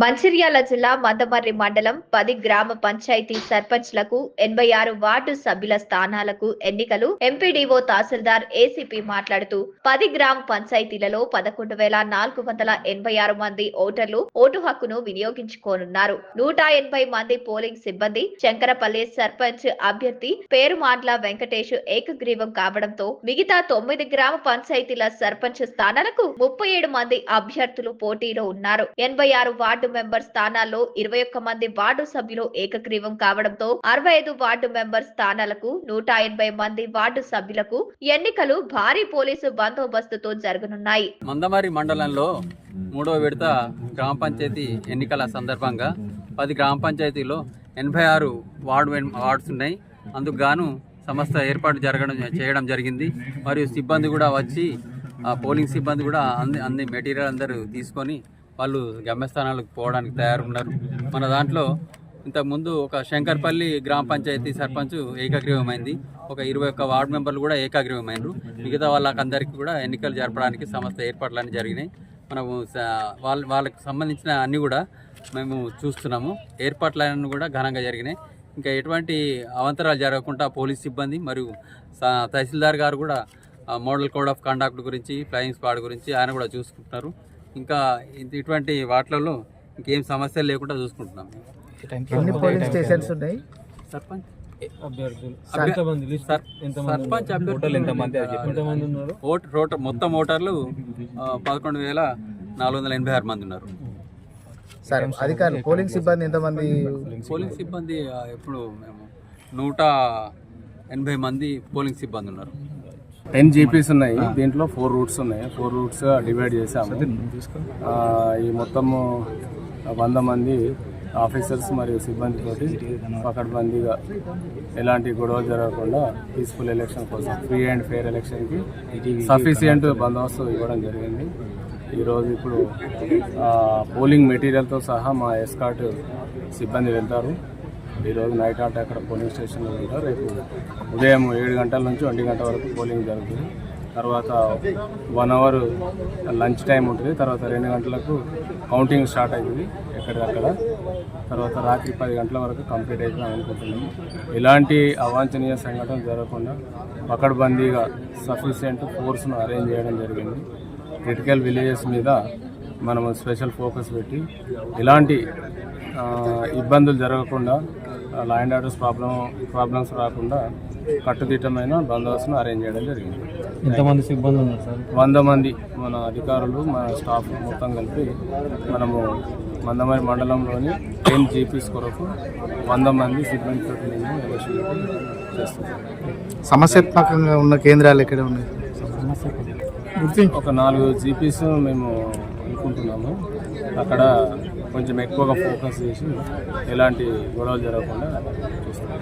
మంచిర్యాల జిల్లా మందమర్రి మండలం పది గ్రామ పంచాయతీ సర్పంచ్లకు ఎనభై ఆరు వార్డు సభ్యుల స్థానాలకు ఎన్నికలు. ఎంపీడీఓ తహసీల్దార్ ఏసీపీ మాట్లాడుతూ పది గ్రామ పంచాయతీలలో పదకొండు వేల నాలుగు వందల ఎనభై ఆరు మంది ఓటర్లు ఓటు హక్కును వినియోగించుకోనున్నారు. నూట ఎనభై మంది పోలింగ్ సిబ్బంది శంకరపల్లి సర్పంచ్ అభ్యర్థి పేరుమాండ్ల వెంకటేష్ ఏకగ్రీవం కావడంతో మిగతా తొమ్మిది గ్రామ పంచాయతీల సర్పంచ్ స్థానాలకు ముప్పై ఏడు మంది అభ్యర్థులు పోటీలో ఉన్నారు. ఎనభై ఆరు వార్డు మెంబర్ స్థానాల్లో ఇరవై ఒక్క మంది వార్డు సభ్యులు ఏకగ్రీవం కావడంతో అరవై ఐదు వార్డు మెంబర్ స్థానాలకు నూట ఎనభై మంది వార్డు సభ్యులకు ఎన్నికలు భారీ పోలీసు బందోబస్తుతో జరగనున్నాయి. మందమారి మండలంలో మూడవ విడత గ్రామ పంచాయతీ ఎన్నికల సందర్భంగా పది గ్రామ పంచాయతీలో ఎనభై ఆరు వార్డు వార్డ్స్ ఉన్నాయి. అందుకు గాను సంస్థ ఏర్పాటు జరగడం చేయడం జరిగింది. మరియు సిబ్బంది కూడా వచ్చి పోలింగ్ సిబ్బంది కూడా అన్ని అన్ని మెటీరియల్ అందరూ తీసుకొని వాళ్ళు గమ్యస్థానాలకు పోవడానికి తయారున్నారు. మన దాంట్లో ఇంతకుముందు ఒక శంకర్పల్లి గ్రామ పంచాయతీ సర్పంచ్ ఏకాగ్రీవమైంది. ఒక ఇరవై ఒక్క వార్డు మెంబర్లు కూడా ఏకాగ్రీవమైనరు మిగతా వాళ్ళకందరికీ కూడా ఎన్నికలు జరపడానికి సంస్థ ఏర్పాట్లన్నీ జరిగినాయి. మనము వాళ్ళ వాళ్ళకు సంబంధించిన అన్నీ కూడా మేము చూస్తున్నాము. ఏర్పాట్లన్నీ కూడా ఘనంగా జరిగినాయి. ఇంకా ఎటువంటి అవంతరాలు జరగకుండా పోలీస్ సిబ్బంది మరియు స- తహసీల్దార్ గారు కూడా మోడల్ కోడ్ ఆఫ్ కండక్ట్ గురించి ఫ్లయింగ్ స్క్వాడ్ గురించి ఆయన కూడా చూసుకుంటున్నారు. ఇంకా ఇటువంటి వాటిలలో ఇంకేం సమస్యలు లేకుండా చూసుకుంటున్నాం. ఎన్ని పోలింగ్ స్టేషన్స్ ఉన్నాయి? సర్పంచ్. ఓటర్ మొత్తం ఓటర్లు పదకొండు వేల నాలుగు వందల ఎనభై ఆరు మంది ఉన్నారు. సరే అధికారులు పోలింగ్ సిబ్బంది ఎంతమంది? పోలింగ్ సిబ్బంది? ఆ, ఇప్పుడు మేము నూట ఎనభై మంది పోలింగ్ సిబ్బంది ఉన్నారు. టెన్ జీపీస్ ఉన్నాయి. దీంట్లో ఫోర్ రూట్స్ ఉన్నాయి. ఫోర్ రూట్స్ డివైడ్ చేసాము ఈ మొత్తము వంద మంది ఆఫీసర్స్ మరియు సిబ్బందితోటి పకడ్బందీగా ఎలాంటి గొడవలు జరగకుండా పీస్ఫుల్ ఎలక్షన్ కోసం ఫ్రీ అండ్ ఫెయిర్ ఎలక్షన్కి సఫిషియంట్ బందోబస్తు ఇవ్వడం జరిగింది. ఈరోజు ఇప్పుడు పోలింగ్ మెటీరియల్తో సహా మా ఎస్కాట్ సిబ్బంది వెళ్తారు. ఈరోజు నైట్ ఆట అక్కడ పోలింగ్ స్టేషన్లో ఉంటారు రేపు ఉదయం ఏడు గంటల నుంచి ఒంటి గంట వరకు పోలింగ్ జరుగుతుంది. తర్వాత వన్ అవర్ లంచ్ టైం ఉంటుంది. తర్వాత రెండు గంటలకు కౌంటింగ్ స్టార్ట్ అవుతుంది ఎక్కడికక్కడ. తర్వాత రాత్రి పది గంటల వరకు కంప్లీట్ అవుతుంది అనుకుంటున్నాము ఎలాంటి అవాంఛనీయ సంఘటన జరగకుండా పకడ్బందీగా సఫిషియెంట్ ఫోర్స్ను అరేంజ్ చేయడం జరిగింది. క్రిటికల్ విలేజెస్ మీద మనము స్పెషల్ ఫోకస్ పెట్టి ఎలాంటి ఇబ్బందులు జరగకుండా law and orders problem problems రాకుండా కట్టుదిట్టమైన బందోబస్తును అరేంజ్ చేయడం జరిగింది. ఎంతమంది సిబ్బంది ఉన్నారు సార్? వంద మంది మన అధికారులు మన స్టాఫ్ మొత్తం కలిపి మనము మందమరి మండలంలోని టెన్ జీపీస్ కొరకు వంద మంది ఎలక్షన్ చేస్తున్నాం. సమస్యాత్మకంగా ఉన్న కేంద్రాలు ఎక్కడ ఉన్నాయి? ఒక నాలుగు జీపీస్ మేము అనుకుంటున్నాము. అక్కడ కొంచెం ఎక్కువగా ఫోకస్ చేసి ఎలాంటి గొడవలు జరగకుండా చూస్తాం.